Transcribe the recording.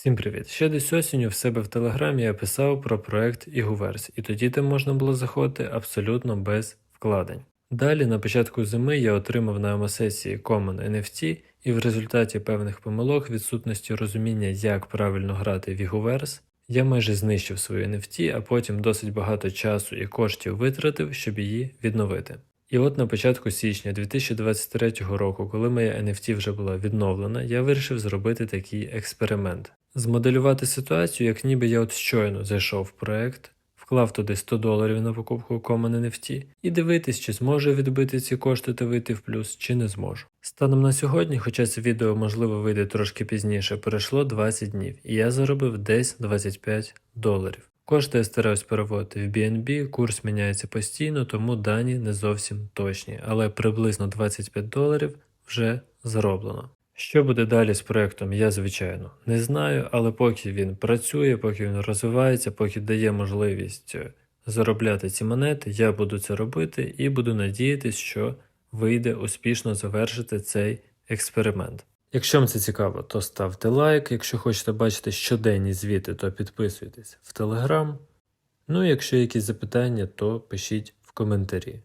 Всім привіт! Ще десь осінню в себе в телеграмі я писав про проект Ігуверс, і тоді там можна було заходити абсолютно без вкладень. Далі на початку зими я отримав на АМА-сесії Common NFT, і в результаті певних помилок відсутності розуміння, як правильно грати в Ігуверс, я майже знищив свою NFT, а потім досить багато часу і коштів витратив, щоб її відновити. І от на початку січня 2023 року, коли моя NFT вже була відновлена, я вирішив зробити такий експеримент. Змоделювати ситуацію, як ніби я от щойно зайшов в проект, вклав туди 100 доларів на покупку Common NFT і дивитись, чи зможу відбити ці кошти та вийти в плюс, чи не зможу. Станом на сьогодні, хоча це відео можливо вийде трошки пізніше, пройшло 20 днів, і я заробив десь 25 доларів. Кошти я стараюсь переводити в BNB, курс міняється постійно, тому дані не зовсім точні, але приблизно 25 доларів вже зароблено. Що буде далі з проектом, я звичайно не знаю, але поки він працює, поки він розвивається, поки дає можливість е, заробляти ці монети, я буду це робити і буду надіятися, що вийде успішно завершити цей експеримент. Якщо вам це цікаво, то ставте лайк. Якщо хочете бачити щоденні звіти, то підписуйтесь в Телеграм. Ну і якщо якісь запитання, то пишіть в коментарі.